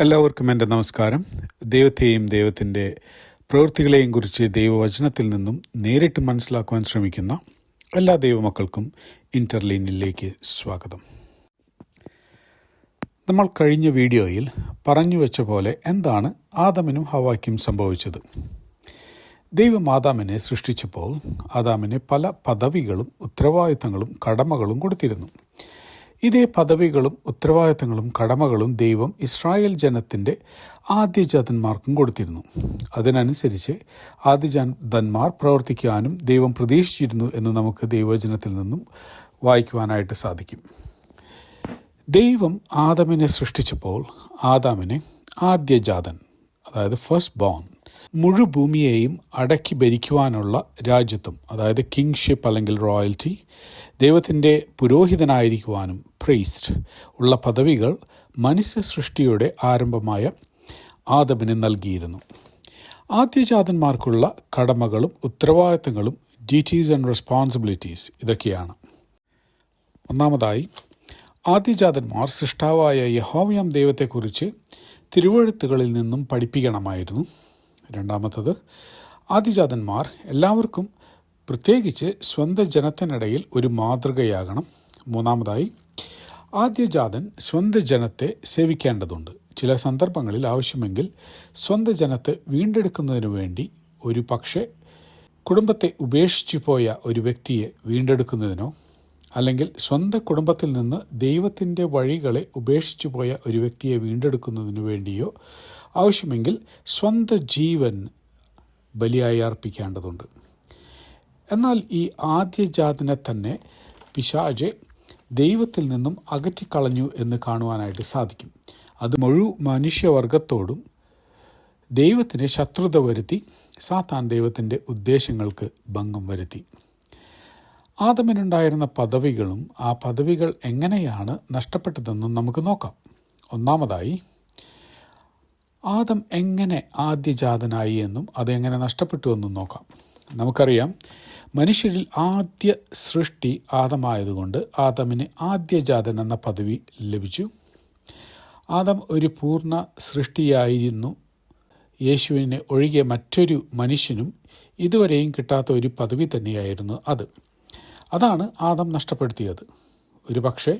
എല്ലാവർക്കും എന്റെ നമസ്കാരം. ദൈവത്തെയും ദൈവത്തിന്റെ പ്രവൃത്തികളെയും കുറിച്ച് ദൈവവചനത്തിൽ നിന്നും നേരിട്ട് മനസ്സിലാക്കുവാൻ ശ്രമിക്കുന്ന എല്ലാ ദൈവമക്കൾക്കും ഇന്റർലീനിലേക്ക് സ്വാഗതം. നമ്മൾ കഴിഞ്ഞ വീഡിയോയിൽ പറഞ്ഞു വെച്ച പോലെ എന്താണ് ആദമിനും ഹവാക്കും സംഭവിച്ചത്. ദൈവം ആദാമിനെ സൃഷ്ടിച്ചപ്പോൾ ആദാമിന് പല പദവികളും ഉത്തരവാദിത്തങ്ങളും കടമകളും കൊടുത്തിരുന്നു. ഇതേ പദവികളും ഉത്തരവാദിത്തങ്ങളും കടമകളും ദൈവം ഇസ്രായേൽ ജനത്തിന്റെ ആദ്യജാതന്മാർക്കും കൊടുത്തിരുന്നു. അതിനനുസരിച്ച് ആദ്യജാതന്മാർ പ്രവർത്തിക്കാനും ദൈവം പ്രതീക്ഷിച്ചിരുന്നു എന്ന് നമുക്ക് ദൈവവചനത്തിൽ നിന്നും വായിക്കുവാനായിട്ട് സാധിക്കും. ദൈവം ആദമിനെ സൃഷ്ടിച്ചപ്പോൾ ആദാമിനെ ആദ്യജാതൻ അതായത് ഫസ്റ്റ് ബോൺ മുഴുഭൂമിയെയും അടക്കി ഭരിക്കുവാനുള്ള രാജ്യത്വം അതായത് കിങ്ഷിപ്പ് അല്ലെങ്കിൽ റോയൽറ്റി ദൈവത്തിന്റെ പുരോഹിതനായിരിക്കുവാനും പ്രീസ്റ്റ് ഉള്ള പദവികൾ മനുഷ്യ സൃഷ്ടിയുടെ ആരംഭമായ ആദമിന് നൽകിയിരുന്നു. ആദ്യജാതന്മാർക്കുള്ള കടമകളും ഉത്തരവാദിത്തങ്ങളും ഡ്യൂട്ടീസ് ആൻഡ് റെസ്പോൺസിബിലിറ്റീസ് ഇതൊക്കെയാണ്. ഒന്നാമതായി ആദ്യജാതന്മാർ സൃഷ്ടാവായ യഹോവയാം ദൈവത്തെക്കുറിച്ച് തിരുവഴുത്തുകളിൽ നിന്നും പഠിപ്പിക്കണമായിരുന്നു. രണ്ടാമത്തത് ആദിജാതന്മാർ എല്ലാവർക്കും പ്രത്യേകിച്ച് സ്വന്തം ജനത്തിനിടയിൽ ഒരു മാതൃകയാകണം. മൂന്നാമതായി ആദ്യജാതൻ സ്വന്തം ജനത്തെ സേവിക്കേണ്ടതുണ്ട്. ചില സന്ദർഭങ്ങളിൽ ആവശ്യമെങ്കിൽ സ്വന്തം ജനത്തെ വീണ്ടെടുക്കുന്നതിനു വേണ്ടി ഒരു പക്ഷേ കുടുംബത്തെ ഉപേക്ഷിച്ചു പോയ ഒരു വ്യക്തിയെ വീണ്ടെടുക്കുന്നതിനോ അല്ലെങ്കിൽ സ്വന്തം കുടുംബത്തിൽ നിന്ന് ദൈവത്തിന്റെ വഴികളെ ഉപേക്ഷിച്ചു പോയ ഒരു വ്യക്തിയെ വീണ്ടെടുക്കുന്നതിനു വേണ്ടിയോ ആവശ്യമെങ്കിൽ സ്വന്തം ജീവൻ ബലിയായി അർപ്പിക്കേണ്ടതുണ്ട്. എന്നാൽ ഈ ആദ്യജാതിനെ തന്നെ പിശാജ് ദൈവത്തിൽ നിന്നും അകറ്റിക്കളഞ്ഞു എന്ന് കാണുവാനായിട്ട് സാധിക്കും. അത് മുഴു മനുഷ്യവർഗത്തോടും ദൈവത്തിന് ശത്രുത വരുത്തി സാത്താൻ ദൈവത്തിന്റെ ഉദ്ദേശങ്ങൾക്ക് ഭംഗം വരുത്തി. ആദമിനുണ്ടായിരുന്ന പദവികളും ആ പദവികൾ എങ്ങനെയാണ് നഷ്ടപ്പെട്ടതെന്നും നമുക്ക് നോക്കാം. ഒന്നാമതായി ആദം എങ്ങനെ ആദ്യജാതനായി എന്നും അതെങ്ങനെ നഷ്ടപ്പെട്ടു എന്നും നോക്കാം. നമുക്കറിയാം മനുഷ്യരിൽ ആദ്യ സൃഷ്ടി ആദമായതുകൊണ്ട് ആദമിന് ആദ്യജാതൻ എന്ന പദവി ലഭിച്ചു. ആദം ഒരു പൂർണ സൃഷ്ടിയായിരുന്നു. യേശുവിനെ ഒഴികെ മറ്റൊരു മനുഷ്യനും ഇതുവരെയും കിട്ടാത്ത ഒരു പദവി തന്നെയായിരുന്നു അത്. അതാണ് ആദം നഷ്ടപ്പെടുത്തിയത്. ഒരു പക്ഷേ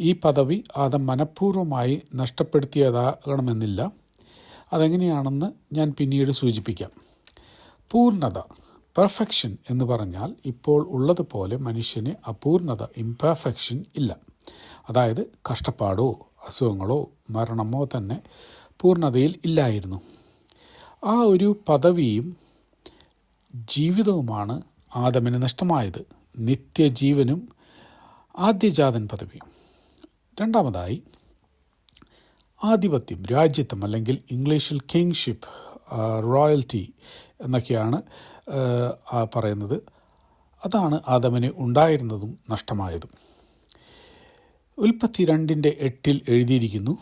ഈ പദവി ആദം മനഃപൂർവമായി നഷ്ടപ്പെടുത്തിയതാകണമെന്നില്ല. അതെങ്ങനെയാണെന്ന് ഞാൻ പിന്നീട് സൂചിപ്പിക്കാം. പൂർണത. പെർഫെക്ഷൻ എന്ന് പറഞ്ഞാൽ ഇപ്പോൾ ഉള്ളതുപോലെ മനുഷ്യന് അപൂർണത ഇംപെർഫെക്ഷൻ ഇല്ല. അതായത് കഷ്ടപ്പാടോ അസുഖങ്ങളോ മരണമോ തന്നെ പൂർണതയിൽ ഇല്ലായിരുന്നു. ആ ഒരു പദവിയും ജീവിതവുമാണ് ആദമിന് നഷ്ടമായത്. നിത്യജീവനും ആദ്യജാതൻ പദവിയും. രണ്ടാമതായി ആധിപത്യം രാജ്യത്വം അല്ലെങ്കിൽ ഇംഗ്ലീഷിൽ കിങ്ഷിപ്പ് റോയൽറ്റി എന്നൊക്കെയാണ് പറയുന്നത്. അതാണ് ആദമന് ഉണ്ടായിരുന്നതും നഷ്ടമായതും. ഉൽപ്പത്തി രണ്ടിന്റെ എട്ടിൽ എഴുതിയിരിക്കുന്നു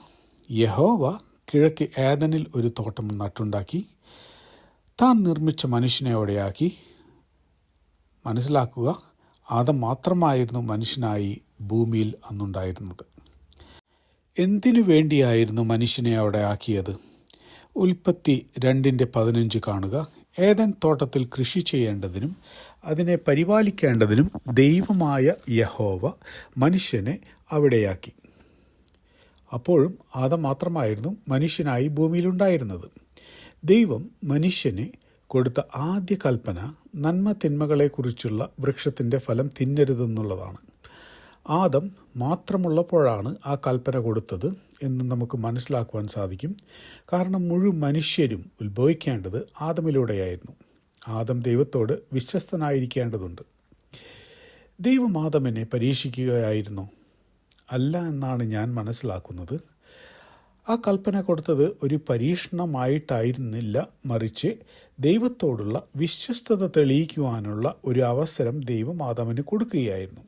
യഹോവ കിഴക്ക് ഏതനിൽ ഒരു തോട്ടം നട്ടുണ്ടാക്കി താൻ നിർമ്മിച്ച മനുഷ്യനെ അവിടെയാക്കി. മനസ്സിലാക്കുക ആദം മാത്രമായിരുന്നു മനുഷ്യനായി ഭൂമിയിൽ അന്നുണ്ടായിരുന്നത്. എന്തിനു വേണ്ടിയായിരുന്നു മനുഷ്യനെ അവിടെ ആക്കിയത്? ഉൽപ്പത്തി രണ്ടിന്റെ പതിനഞ്ച് കാണുക ഏതൻ തോട്ടത്തിൽ കൃഷി ചെയ്യേണ്ടതിനും അതിനെ പരിപാലിക്കേണ്ടതിനും ദൈവമായ യഹോവ മനുഷ്യനെ അവിടെയാക്കി. അപ്പോഴും ആദം മാത്രമായിരുന്നു മനുഷ്യനായി ഭൂമിയിലുണ്ടായിരുന്നത്. ദൈവം മനുഷ്യനെ കൊടുത്ത ആദ്യ കൽപ്പന നന്മ തിന്മകളെക്കുറിച്ചുള്ള വൃക്ഷത്തിന്റെ ഫലം തിന്നരുതെന്നുള്ളതാണ്. ആദം മാത്രമുള്ളപ്പോഴാണ് ആ കൽപ്പന കൊടുത്തത് എന്ന് നമുക്ക് മനസ്സിലാക്കുവാൻ സാധിക്കും. കാരണം മുഴു മനുഷ്യരും ഉത്ഭവിക്കേണ്ടത് ആദമിലൂടെയായിരുന്നു. ആദം ദൈവത്തോട് വിശ്വസ്തനായിരിക്കേണ്ടതുണ്ട്. ദൈവം ആദമിനെ പരീക്ഷിക്കുകയായിരുന്നു. അല്ല എന്നാണ് ഞാൻ മനസ്സിലാക്കുന്നത്. ആ കൽപ്പന കൊടുത്തത് ഒരു പരീക്ഷണമായിട്ടായിരുന്നില്ല. മറിച്ച് ദൈവത്തോടുള്ള വിശ്വസ്തത തെളിയിക്കുവാനുള്ള ഒരു അവസരം ദൈവം ആദമിന് കൊടുക്കുകയായിരുന്നു.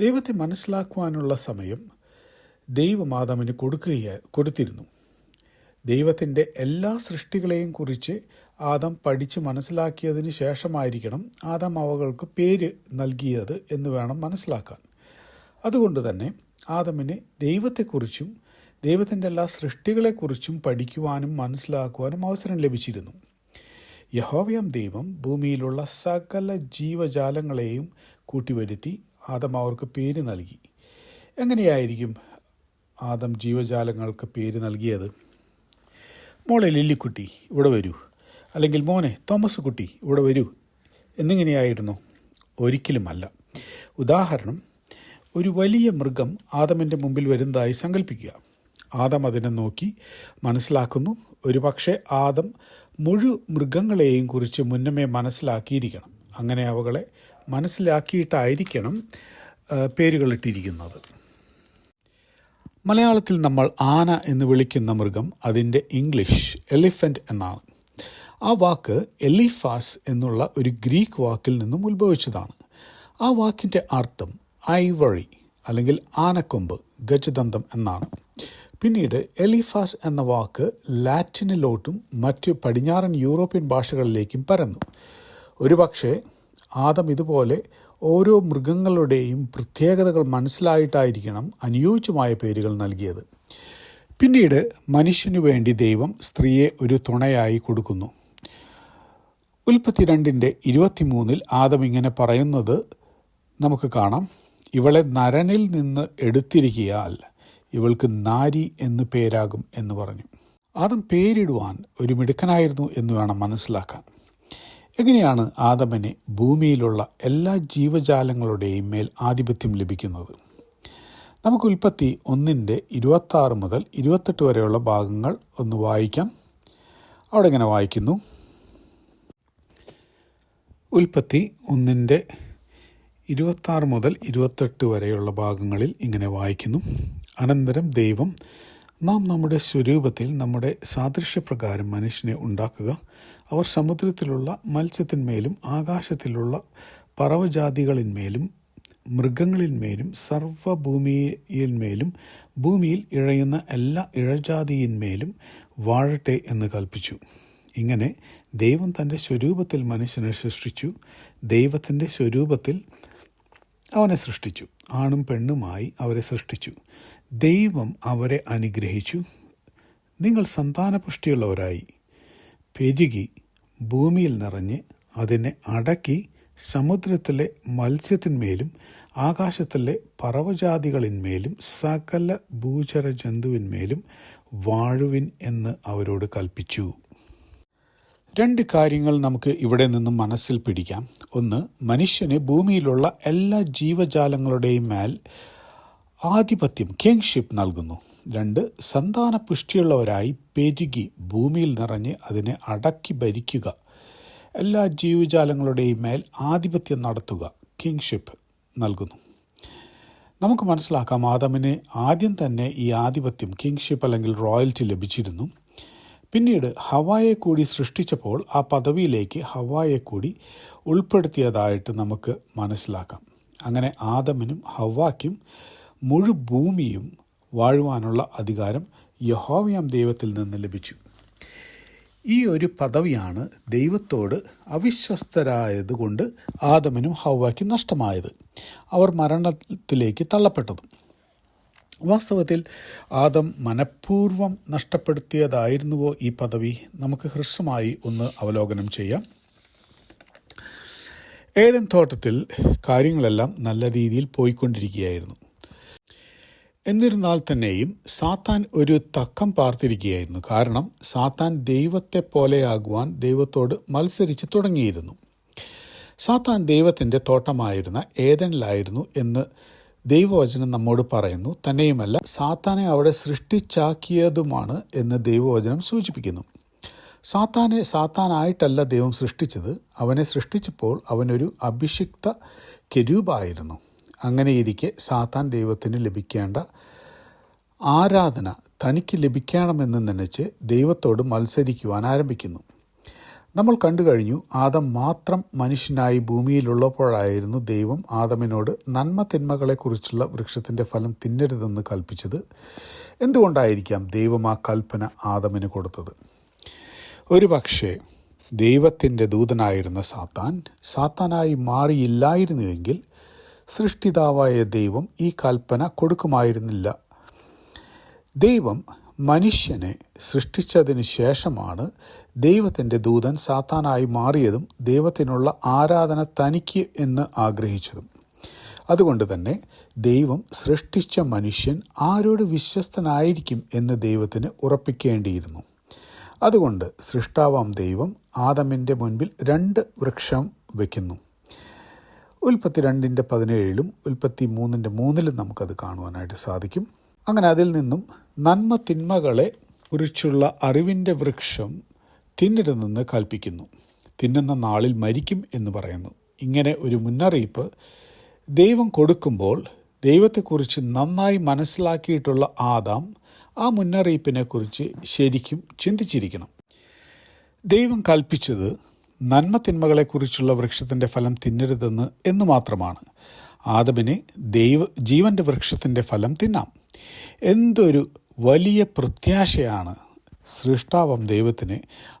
ദൈവത്തെ മനസ്സിലാക്കുവാനുള്ള സമയം ദൈവം ആദാമിന് കൊടുക്കുക കൊടുത്തിരുന്നു. ദൈവത്തിന്റെ എല്ലാ സൃഷ്ടികളെയും കുറിച്ച് ആദം പഠിച്ച് മനസ്സിലാക്കിയതിന് ശേഷമായിരിക്കണം ആദം അവകൾക്ക് പേര് നൽകിയത് എന്ന് വേണം മനസ്സിലാക്കാൻ. അതുകൊണ്ട് തന്നെ ആദമിന് ദൈവത്തെക്കുറിച്ചും ദൈവത്തിന്റെ എല്ലാ സൃഷ്ടികളെക്കുറിച്ചും പഠിക്കുവാനും മനസ്സിലാക്കുവാനും അവസരം ലഭിച്ചിരുന്നു. യഹോവയാം ദൈവം ഭൂമിയിലുള്ള സകല ജീവജാലങ്ങളെയും കൂട്ടിവരുത്തി ആദം അവർക്ക് പേര് നൽകി. എങ്ങനെയായിരിക്കും ആദം ജീവജാലങ്ങൾക്ക് പേര് നൽകിയത്? മോളെ ലില്ലിക്കുട്ടി ഇവിടെ വരൂ. അല്ലെങ്കിൽ മോനെ തോമസ് കുട്ടി ഇവിടെ വരൂ. എന്നിങ്ങനെയായിരുന്നു. ഒരിക്കലുമല്ല. ഉദാഹരണം ഒരു വലിയ മൃഗം ആദമിന്റെ മുമ്പിൽ വരുന്നതായി സങ്കല്പിക്കുക ആദം അതിനെ നോക്കി മനസ്സിലാക്കുന്നു. ഒരു പക്ഷേ ആദം മുഴു മൃഗങ്ങളെയും കുറിച്ച് മുന്നമേ മനസ്സിലാക്കിയിരിക്കണം. അങ്ങനെ അവകളെ മനസ്സിലാക്കിയിട്ടായിരിക്കണം പേരുകളിട്ടിരിക്കുന്നത്. മലയാളത്തിൽ നമ്മൾ ആന എന്ന് വിളിക്കുന്ന മൃഗം അതിന്റെ ഇംഗ്ലീഷ് എലിഫന്റ് എന്നാണ്. ആ വാക്ക് എലിഫാസ് എന്നുള്ള ഒരു ഗ്രീക്ക് വാക്കിൽ നിന്നും ഉത്ഭവിച്ചതാണ്. ആ വാക്കിന്റെ അർത്ഥം ഐവറി അല്ലെങ്കിൽ ആനക്കൊമ്പ് ഗജദന്തം എന്നാണ്. പിന്നീട് എലിഫാസ് എന്ന വാക്ക് ലാറ്റിനിലോട്ടും മറ്റു പടിഞ്ഞാറൻ യൂറോപ്യൻ ഭാഷകളിലേക്കും പരന്നു. ഒരുപക്ഷെ ആദം ഇതുപോലെ ഓരോ മൃഗങ്ങളുടെയും പ്രത്യേകതകൾ മനസ്സിലായിട്ടായിരിക്കണം അനുയോജ്യമായ പേരുകൾ നൽകിയത്. പിന്നീട് മനുഷ്യനു വേണ്ടി ദൈവം സ്ത്രീയെ ഒരു തുണയായി കൊടുക്കുന്നു. ഉൽപ്പത്തി രണ്ടിന്റെ ഇരുപത്തിമൂന്നിൽ ആദം ഇങ്ങനെ പറയുന്നത് നമുക്ക് കാണാം. ഇവളെ നരനിൽ നിന്ന് എടുത്തിരിക്കിയാൽ ഇവൾക്ക് നാരി എന്ന് പേരാകും എന്ന് പറഞ്ഞു. ആദം പേരിടുവാൻ ഒരു മിടുക്കനായിരുന്നു എന്ന് വേണം മനസ്സിലാക്കാൻ. എങ്ങനെയാണ് ആദമന് ഭൂമിയിലുള്ള എല്ലാ ജീവജാലങ്ങളുടെയും മേൽ ആധിപത്യം ലഭിക്കുന്നത്? നമുക്ക് ഉൽപ്പത്തി ഒന്നിന്റെ ഇരുപത്താറ് മുതൽ ഇരുപത്തെട്ട് വരെയുള്ള ഭാഗങ്ങൾ ഒന്ന് വായിക്കാം. അവിടെ ഇങ്ങനെ വായിക്കുന്നു. ഉൽപ്പത്തി ഒന്നിന്റെ ഇരുപത്താറ് മുതൽ ഇരുപത്തെട്ട് വരെയുള്ള ഭാഗങ്ങളിൽ ഇങ്ങനെ വായിക്കുന്നു. അനന്തരം ദൈവം നാം നമ്മുടെ സ്വരൂപത്തിൽ നമ്മുടെ സാദൃശ്യപ്രകാരം മനുഷ്യനെ ഉണ്ടാക്കുക. അവർ സമുദ്രത്തിലുള്ള മത്സ്യത്തിന്മേലും ആകാശത്തിലുള്ള പറവജാതികളിന്മേലും മൃഗങ്ങളിന്മേലും സർവഭൂമിയിന്മേലും ഭൂമിയിൽ ഇഴയുന്ന എല്ലാ ഇഴജാതിയിന്മേലും വാഴട്ടെ എന്ന് കൽപ്പിച്ചു. ഇങ്ങനെ ദൈവം തന്റെ സ്വരൂപത്തിൽ മനുഷ്യനെ സൃഷ്ടിച്ചു. ദൈവത്തിന്റെ സ്വരൂപത്തിൽ അവനെ സൃഷ്ടിച്ചു. ആണും പെണ്ണുമായി അവരെ സൃഷ്ടിച്ചു. ദൈവം അവരെ അനുഗ്രഹിച്ചു. നിങ്ങൾ സന്താനപുഷ്ടിയുള്ളവരായി. പെരുകി ഭൂമിയിൽ നിറഞ്ഞ് അതിനെ അടക്കി സമുദ്രത്തിലെ മത്സ്യത്തിന്മേലും ആകാശത്തിലെ പറവജാതികളിന്മേലും സകല ഭൂചര ജന്തുവിന്മേലും വാഴുവിൻ എന്ന് അവരോട് കൽപ്പിച്ചു. രണ്ട് കാര്യങ്ങൾ നമുക്ക് ഇവിടെ നിന്നും മനസ്സിൽ പിടിക്കാം. ഒന്ന് മനുഷ്യന് ഭൂമിയിലുള്ള എല്ലാ ജീവജാലങ്ങളുടെയും മേൽ ആധിപത്യം കിങ്ഷിപ്പ് നൽകുന്നു. രണ്ട് സന്താന പുഷ്ടിയുള്ളവരായി പെരുകി ഭൂമിയിൽ നിറഞ്ഞ് അതിനെ അടക്കി ഭരിക്കുക. എല്ലാ ജീവജാലങ്ങളുടെയും മേൽ ആധിപത്യം നടത്തുക കിങ്ഷിപ്പ് നൽകുന്നു. നമുക്ക് മനസ്സിലാക്കാം ആദമിന് ആദ്യം തന്നെ ഈ ആധിപത്യം കിങ്ഷിപ്പ് അല്ലെങ്കിൽ റോയൽറ്റി ലഭിച്ചിരുന്നു. പിന്നീട് ഹവായെ കൂടി സൃഷ്ടിച്ചപ്പോൾ ആ പദവിയിലേക്ക് ഹവായെ കൂടി ഉൾപ്പെടുത്തിയതായിട്ട് നമുക്ക് മനസ്സിലാക്കാം. അങ്ങനെ ആദമിനും ഹവായ്ക്കും മുഴു ഭൂമിയും വാഴുവാനുള്ള അധികാരം യഹോവയാം ദൈവത്തിൽ നിന്ന് ലഭിച്ചു. ഈ ഒരു പദവിയാണ് ദൈവത്തോട് അവിശ്വസ്തരായതുകൊണ്ട് ആദമനും ഹവ്വായ്ക്കും നഷ്ടമായത്. അവർ മരണത്തിലേക്ക് തള്ളപ്പെട്ടതും. വാസ്തവത്തിൽ ആദം മനഃപൂർവം നഷ്ടപ്പെടുത്തിയതായിരുന്നുവോ ഈ പദവി? നമുക്ക് ഹ്രസ്വമായി ഒന്ന് അവലോകനം ചെയ്യാം. ഏതൻ തോട്ടത്തിൽ കാര്യങ്ങളെല്ലാം നല്ല രീതിയിൽ പോയിക്കൊണ്ടിരിക്കുകയായിരുന്നു. എന്നിരുന്നാൽ തന്നെയും സാത്താൻ ഒരു തക്കം പാർത്തിരിക്കുകയായിരുന്നു. കാരണം സാത്താൻ ദൈവത്തെ പോലെയാകുവാൻ ദൈവത്തോട് മത്സരിച്ച് തുടങ്ങിയിരുന്നു. സാത്താൻ ദൈവത്തിന്റെ തോട്ടമായിരുന്ന ഏതനിലായിരുന്നു എന്ന് ദൈവവചനം നമ്മോട് പറയുന്നു. തന്നെയുമല്ല സാത്താനെ അവിടെ സൃഷ്ടിച്ചാക്കിയതുമാണ് എന്ന് ദൈവവചനം സൂചിപ്പിക്കുന്നു. സാത്താനെ സാത്താനായിട്ടല്ല ദൈവം സൃഷ്ടിച്ചത്. അവനെ സൃഷ്ടിച്ചപ്പോൾ അവനൊരു അഭിഷിക്ത കെരൂപായിരുന്നു അങ്ങനെയിരിക്കെ സാത്താൻ ദൈവത്തിന് ലഭിക്കേണ്ട ആരാധന തനിക്ക് ലഭിക്കണമെന്ന് നനച്ച് ദൈവത്തോട് മത്സരിക്കുവാൻ ആരംഭിക്കുന്നു. നമ്മൾ കണ്ടു കഴിഞ്ഞു ആദം മാത്രം മനുഷ്യനായി ഭൂമിയിലുള്ളപ്പോഴായിരുന്നു ദൈവം ആദമിനോട് നന്മ തിന്മകളെക്കുറിച്ചുള്ള വൃക്ഷത്തിന്റെ ഫലം തിന്നരുതെന്ന് കൽപ്പിച്ചത്. എന്തുകൊണ്ടായിരിക്കാം ദൈവം ആ കൽപ്പന ആദമിന് കൊടുത്തത്? ഒരു പക്ഷേ ദൈവത്തിന്റെ ദൂതനായിരുന്ന സാത്താൻ സാത്താനായി മാറിയില്ലായിരുന്നുവെങ്കിൽ സൃഷ്ടിതാവായ ദൈവം ഈ കൽപ്പന കൊടുക്കുമായിരുന്നില്ല. ദൈവം മനുഷ്യനെ സൃഷ്ടിച്ചതിന് ശേഷമാണ് ദൈവത്തിന്റെ ദൂതൻ സാത്താനായി മാറിയതും ദൈവത്തിനുള്ള ആരാധന തനിക്ക് എന്ന് ആഗ്രഹിച്ചതും. അതുകൊണ്ട് തന്നെ ദൈവം സൃഷ്ടിച്ച മനുഷ്യൻ ആരോട് വിശ്വസ്തനായിരിക്കും എന്ന് ദൈവത്തിന് ഉറപ്പിക്കേണ്ടിയിരുന്നു. അതുകൊണ്ട് സൃഷ്ടാവാം ദൈവം ആദമിന്റെ മുൻപിൽ രണ്ട് വൃക്ഷം വയ്ക്കുന്നു ഉൽപ്പത്തി രണ്ടിന്റെ പതിനേഴിലും ഉൽപ്പത്തി മൂന്നിന്റെ മൂന്നിലും നമുക്കത് കാണുവാനായിട്ട് സാധിക്കും. അങ്ങനെ അതിൽ നിന്നും നന്മ തിന്മകളെ കുറിച്ചുള്ള അറിവിന്റെ വൃക്ഷം തിന്നരുതെന്ന് കൽപ്പിക്കുന്നു. തിന്നുന്ന നാളിൽ മരിക്കും എന്ന് പറയുന്നു. ഇങ്ങനെ ഒരു മുന്നറിയിപ്പ് ദൈവം കൊടുക്കുമ്പോൾ ദൈവത്തെക്കുറിച്ച് നന്നായി മനസ്സിലാക്കിയിട്ടുള്ള ആദാം ആ മുന്നറിയിപ്പിനെക്കുറിച്ച് ശരിക്കും ചിന്തിച്ചിരിക്കണം. ദൈവം കൽപ്പിച്ചത് നന്മ തിന്മകളെക്കുറിച്ചുള്ള വൃക്ഷത്തിന്റെ ഫലം തിന്നരുതെന്ന് എന്നു മാത്രമാണ്. ആദമിനെ ദൈവ ജീവന്റെ വൃക്ഷത്തിന്റെ ഫലം തിന്നാം. എന്തൊരു വലിയ പ്രത്യാശയാണ് സൃഷ്ടാവം ദൈവത്തിന്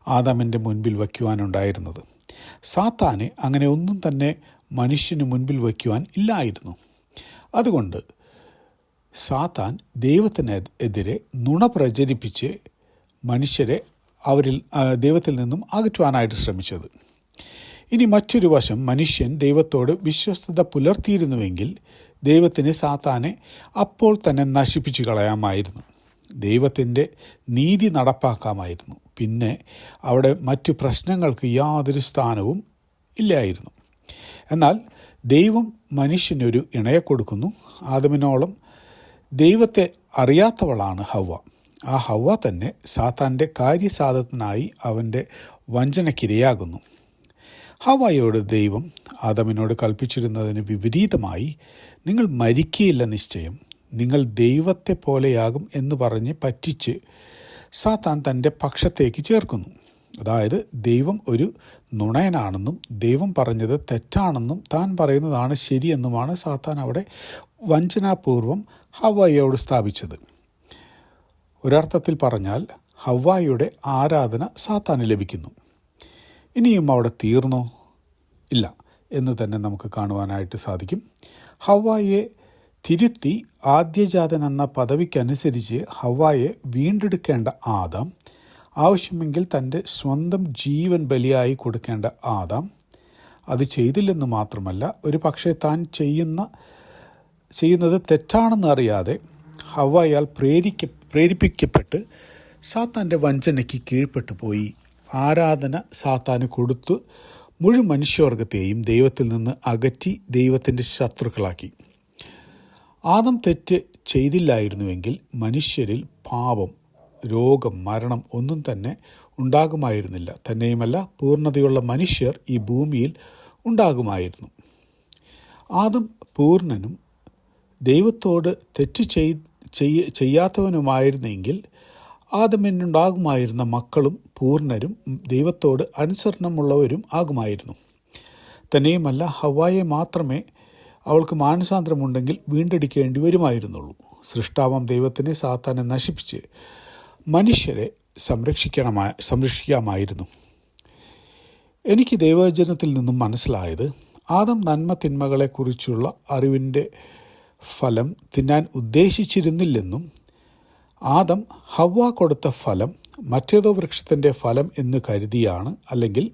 ആദാമിന്റെ മുൻപിൽ വയ്ക്കുവാനുണ്ടായിരുന്നത്. സാത്താനെ അങ്ങനെ ഒന്നും തന്നെ മനുഷ്യന് മുൻപിൽ വയ്ക്കുവാൻ ഇല്ലായിരുന്നു. അതുകൊണ്ട് സാത്താൻ ദൈവത്തിനെതിരെ നുണ പ്രചരിപ്പിച്ച് മനുഷ്യരെ അവരിൽ ദൈവത്തിൽ നിന്നും അകറ്റുവാനായിട്ട് ശ്രമിച്ചത്. ഇനി മറ്റൊരു വശം മനുഷ്യൻ ദൈവത്തോട് വിശ്വസ്തത പുലർത്തിയിരുന്നുവെങ്കിൽ ദൈവത്തിന് സാത്താനെ അപ്പോൾ തന്നെ നശിപ്പിച്ചു കളയാമായിരുന്നു. ദൈവത്തിന്റെ നീതി നടപ്പാക്കാമായിരുന്നു. പിന്നെ അവിടെ മറ്റു പ്രശ്നങ്ങൾക്ക് യാതൊരു സ്ഥാനവും ഇല്ലായിരുന്നു. എന്നാൽ ദൈവം മനുഷ്യനൊരു ഇണയെ കൊടുക്കുന്നു. ആദമിനോളം ദൈവത്തെ അറിയാത്തവളാണ് ഹവ്വ. ആ ഹവ തന്നെ സാത്താന്റെ കാര്യസാധത്തിനായി അവന്റെ വഞ്ചനക്കിരയാകുന്നു. ഹവായോട് ദൈവം ആദമിനോട് കൽപ്പിച്ചിരുന്നതിന് വിപരീതമായി നിങ്ങൾ മരിക്കയില്ല നിശ്ചയം. നിങ്ങൾ ദൈവത്തെ പോലെയാകും എന്ന് പറഞ്ഞ് പറ്റിച്ച് സാത്താൻ തന്റെ പക്ഷത്തേക്ക് ചേർക്കുന്നു. അതായത് ദൈവം ഒരു നുണയനാണെന്നും ദൈവം പറഞ്ഞത് തെറ്റാണെന്നും താൻ പറയുന്നതാണ് ശരിയെന്നുമാണ് സാത്താൻ അവിടെ വഞ്ചനാപൂർവം ഹവായോട് സ്ഥാപിച്ചത്. ഒരർത്ഥത്തിൽ പറഞ്ഞാൽ ഹവായിയുടെ ആരാധന സാത്താന് ലഭിക്കുന്നു. ഇനിയും അവിടെ തീർന്നോ? ഇല്ല. എന്ന് തന്നെ നമുക്ക് കാണുവാനായിട്ട് സാധിക്കും. ഹവായെ തിരുത്തി ആദ്യജാതൻ എന്ന പദവിക്കനുസരിച്ച് ഹവായെ വീണ്ടെടുക്കേണ്ട ആദാം ആവശ്യമെങ്കിൽ തന്റെ സ്വന്തം ജീവൻ ബലിയായി കൊടുക്കേണ്ട ആദാം. അത് ചെയ്തില്ലെന്ന് മാത്രമല്ല ഒരു പക്ഷേ താൻ ചെയ്യുന്ന ചെയ്യുന്നത് തെറ്റാണെന്ന് അറിയാതെ ഹവായാൽ പ്രേരിക്ക പ്രേരിപ്പിക്കപ്പെട്ട് സാത്താന്റെ വഞ്ചനയ്ക്ക് കീഴ്പ്പെട്ടു പോയി. ആരാധന സാത്താന് കൊടുത്തു. മുഴു മനുഷ്യവർഗത്തെയും ദൈവത്തിൽ നിന്ന് അകറ്റി ദൈവത്തിന്റെ ശത്രുക്കളാക്കി. ആദം തെറ്റ് ചെയ്തില്ലായിരുന്നുവെങ്കിൽ മനുഷ്യരിൽ പാപം രോഗം മരണം ഒന്നും തന്നെ ഉണ്ടാകുമായിരുന്നില്ല. തന്നെയുമല്ല പൂർണതയുള്ള മനുഷ്യർ ഈ ഭൂമിയിൽ ഉണ്ടാകുമായിരുന്നു. ആദം പൂർണനും ദൈവത്തോട് തെറ്റ് ചെയ് ചെയ്യ ചെയ്യാത്തവനുമായിരുന്നെങ്കിൽ ആദമിനുണ്ടാകുമായിരുന്ന മക്കളും പൂർണരും ദൈവത്തോട് അനുസരണമുള്ളവരും ആകുമായിരുന്നു. തന്നെയുമല്ല ഹവായെ മാത്രമേ അവൾക്ക് മാനസാന്തരമുണ്ടെങ്കിൽ വീണ്ടെടുക്കേണ്ടി വരുമായിരുന്നുള്ളൂ. സൃഷ്ടാവം ദൈവത്തിനെ സാത്താനെ നശിപ്പിച്ച് മനുഷ്യരെ സംരക്ഷിക്കണമാ സംരക്ഷിക്കാമായിരുന്നു. എനിക്ക് ദൈവവചനത്തിൽ നിന്നും മനസ്സിലായത് ആദം നന്മ തിന്മകളെക്കുറിച്ചുള്ള അറിവിന്റെ ഫലം തിന്നാൻ ഉദ്ദേശിച്ചിരുന്നില്ലെന്നും ആദം ഹവ്വ കൊടുത്ത ഫലം മറ്റേതോ വൃക്ഷത്തിന്റെ ഫലം എന്ന് കരുതിയാണ് അല്ലെങ്കിൽ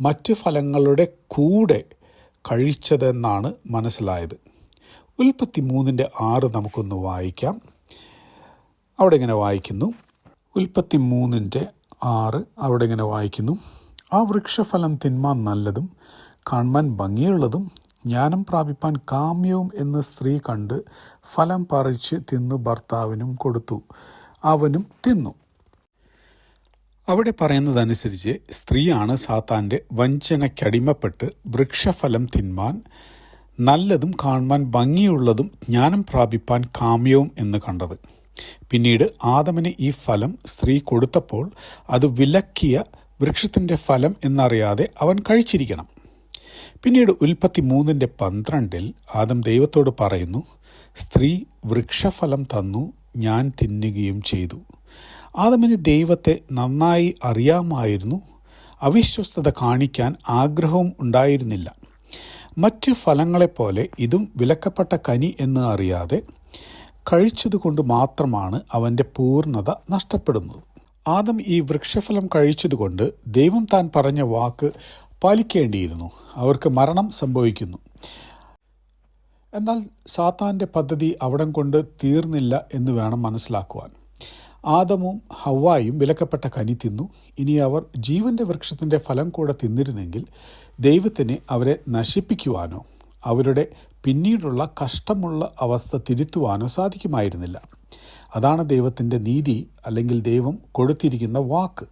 മറ്റ് ഫലങ്ങളുടെ കൂടെ കഴിച്ചതെന്നാണ് മനസ്സിലായത്. ഉൽപ്പത്തി മൂന്നിന്റെ ആറ് നമുക്കൊന്ന് വായിക്കാം. അവിടെ ഇങ്ങനെ വായിക്കുന്നു. ഉൽപ്പത്തി മൂന്നിന്റെ ആറ് അവിടെ ഇങ്ങനെ വായിക്കുന്നു. ആ വൃക്ഷഫലം തിന്മാൻ നല്ലതും കാണുവാൻ ഭംഗിയുള്ളതും ജ്ഞാനം പ്രാപിപ്പാൻ കാമ്യവും എന്ന് സ്ത്രീ കണ്ട് ഫലം പറിച്ച് തിന്നു ഭർത്താവിനും കൊടുത്തു. അവനും തിന്നു. അവിടെ പറയുന്നതനുസരിച്ച് സ്ത്രീയാണ് സാത്താന്റെ വഞ്ചനയ്ക്കടിമപ്പെട്ട് വൃക്ഷഫലം തിന്മാൻ നല്ലതും കാണുവാൻ ഭംഗിയുള്ളതും ജ്ഞാനം പ്രാപിപ്പാൻ കാമ്യവും എന്ന് കണ്ടത്. പിന്നീട് ആദമന് ഈ ഫലം സ്ത്രീ കൊടുത്തപ്പോൾ അത് വിലക്കിയ വൃക്ഷത്തിന്റെ ഫലം എന്നറിയാതെ അവൻ കഴിച്ചിരിക്കണം. പിന്നീട് ഉൽപ്പത്തി മൂന്നിന്റെ പന്ത്രണ്ടിൽ ആദം ദൈവത്തോട് പറയുന്നു സ്ത്രീ വൃക്ഷഫലം തന്നു ഞാൻ തിന്നുകയും ചെയ്തു. ആദമിന് ദൈവത്തെ നന്നായി അറിയാമായിരുന്നു. അവിശ്വസ്തത കാണിക്കാൻ ആഗ്രഹവും ഉണ്ടായിരുന്നില്ല. മറ്റ് ഫലങ്ങളെപ്പോലെ ഇതും വിലക്കപ്പെട്ട കനി എന്ന് അറിയാതെ കഴിച്ചതുകൊണ്ട് മാത്രമാണ് അവന്റെ പൂർണത നഷ്ടപ്പെടുന്നത്. ആദം ഈ വൃക്ഷഫലം കഴിച്ചതുകൊണ്ട് ദൈവം താൻ പറഞ്ഞ വാക്ക് പാലിക്കേണ്ടിയിരുന്നു. അവർക്ക് മരണം സംഭവിക്കുന്നു. എന്നാൽ സാത്താന്റെ പദ്ധതി അവിടം കൊണ്ട് തീർന്നില്ല എന്ന് വേണം മനസ്സിലാക്കുവാൻ. ആദമും ഹവ്വായും വിലക്കപ്പെട്ട കനി തിന്നു. ഇനി അവർ ജീവന്റെ വൃക്ഷത്തിന്റെ ഫലം കൂടെ തിന്നിരുന്നെങ്കിൽ ദൈവത്തിന് അവരെ നശിപ്പിക്കുവാനോ അവരുടെ പിന്നീടുള്ള കഷ്ടമുള്ള അവസ്ഥ തിരുത്തുവാനോ സാധിക്കുമായിരുന്നില്ല. അതാണ് ദൈവത്തിന്റെ നീതി അല്ലെങ്കിൽ ദൈവം കൊടുത്തിരിക്കുന്ന വാക്ക്.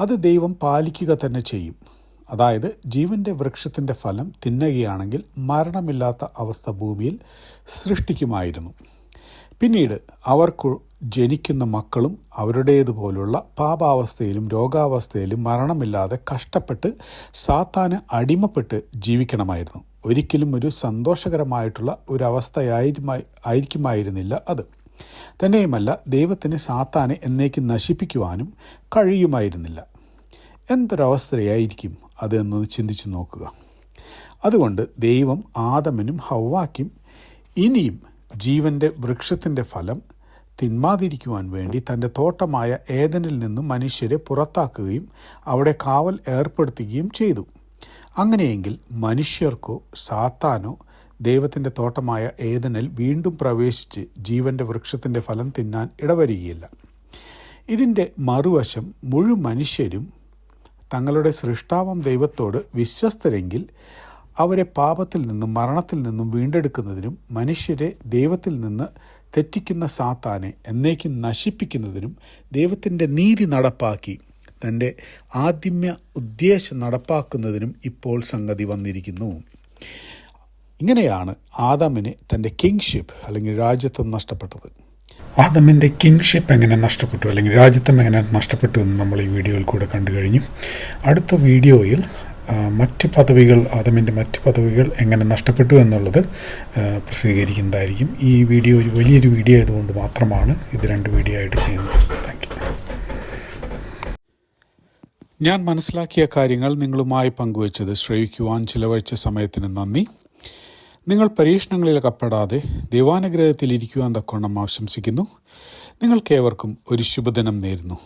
അത് ദൈവം പാലിക്കുക തന്നെ ചെയ്യും. അതായത് ജീവന്റെ വൃക്ഷത്തിന്റെ ഫലം തിന്നുകയാണെങ്കിൽ മരണമില്ലാത്ത അവസ്ഥ ഭൂമിയിൽ സൃഷ്ടിക്കുമായിരുന്നു. പിന്നീട് അവർക്ക് ജനിക്കുന്ന മക്കളും അവരുടേതുപോലുള്ള പാപാവസ്ഥയിലും രോഗാവസ്ഥയിലും മരണമില്ലാതെ കഷ്ടപ്പെട്ട് സാത്താന് അടിമപ്പെട്ട് ജീവിക്കണമായിരുന്നു. ഒരിക്കലും ഒരു സന്തോഷകരമായിട്ടുള്ള ഒരവസ്ഥയായിരുമായി ആയിരിക്കുമായിരുന്നില്ല അത്. തന്നെയുമല്ല ദൈവത്തിന് സാത്താനെ എന്നേക്ക് നശിപ്പിക്കുവാനും കഴിയുമായിരുന്നില്ല. എന്തൊരവസ്ഥയായിരിക്കും അതെന്ന് ചിന്തിച്ചു നോക്കുക. അതുകൊണ്ട് ദൈവം ആദമനും ഹവ്വാക്കും ഇനിയും ജീവന്റെ വൃക്ഷത്തിന്റെ ഫലം തിന്മാതിരിക്കുവാൻ വേണ്ടി തന്റെ തോട്ടമായ ഏതനിൽ നിന്നും മനുഷ്യരെ പുറത്താക്കുകയും അവിടെ കാവൽ ഏർപ്പെടുത്തുകയും ചെയ്തു. അങ്ങനെയെങ്കിൽ മനുഷ്യർക്കോ സാത്താനോ ദൈവത്തിന്റെ തോട്ടമായ ഏതനിൽ വീണ്ടും പ്രവേശിച്ച് ജീവന്റെ വൃക്ഷത്തിന്റെ ഫലം തിന്നാൻ ഇടവരികയില്ല. ഇതിന്റെ മറുവശം മുഴുവൻ മനുഷ്യരും തങ്ങളുടെ സൃഷ്ടാവം ദൈവത്തോട് വിശ്വസ്തരെങ്കിൽ അവരെ പാപത്തിൽ നിന്നും മരണത്തിൽ നിന്നും വീണ്ടെടുക്കുന്നതിനും മനുഷ്യരെ ദൈവത്തിൽ നിന്ന് തെറ്റിക്കുന്ന സാത്താനെ എന്നേക്കും നശിപ്പിക്കുന്നതിനും ദൈവത്തിന്റെ നീതി നടപ്പാക്കി തന്റെ ആദ്യമ ഉദ്ദേശം നടപ്പാക്കുന്നതിനും ഇപ്പോൾ സംഗതി വന്നിരിക്കുന്നു. ഇങ്ങനെയാണ് ആദാമിന് തന്റെ കിങ്ഷിപ്പ് അല്ലെങ്കിൽ രാജ്യത്വം നഷ്ടപ്പെട്ടത്. ആദമിന്റെ കിങ്ഷിപ്പ് എങ്ങനെ നഷ്ടപ്പെട്ടു? അല്ലെങ്കിൽ രാജ്യത്വം എങ്ങനെ നഷ്ടപ്പെട്ടു എന്ന് നമ്മൾ ഈ വീഡിയോയിൽ കൂടെ കണ്ടു കഴിഞ്ഞു. അടുത്ത വീഡിയോയിൽ മറ്റ് പദവികൾ ആദമിന്റെ മറ്റ് പദവികൾ എങ്ങനെ നഷ്ടപ്പെട്ടു എന്നുള്ളത് പ്രസിദ്ധീകരിക്കുന്നതായിരിക്കും. ഈ വീഡിയോ ഒരു വലിയൊരു വീഡിയോ ആയതുകൊണ്ട് മാത്രമാണ് ഇത് രണ്ട് വീഡിയോ ആയിട്ട് ചെയ്യുന്നത്. താങ്ക് ഞാൻ മനസ്സിലാക്കിയ കാര്യങ്ങൾ നിങ്ങളുമായി പങ്കുവച്ചത് ശ്രവിക്കുവാൻ ചിലവഴിച്ച സമയത്തിന് നന്ദി. നിങ്ങൾ പരീക്ഷണങ്ങളിൽ കപ്പെടാതെ ദൈവാനുഗ്രഹത്തിൽ ഇരിക്കുവാൻ തക്കോണം ആശംസിക്കുന്നു. നിങ്ങൾക്കേവർക്കും ഒരു ശുഭദിനം നേരുന്നു.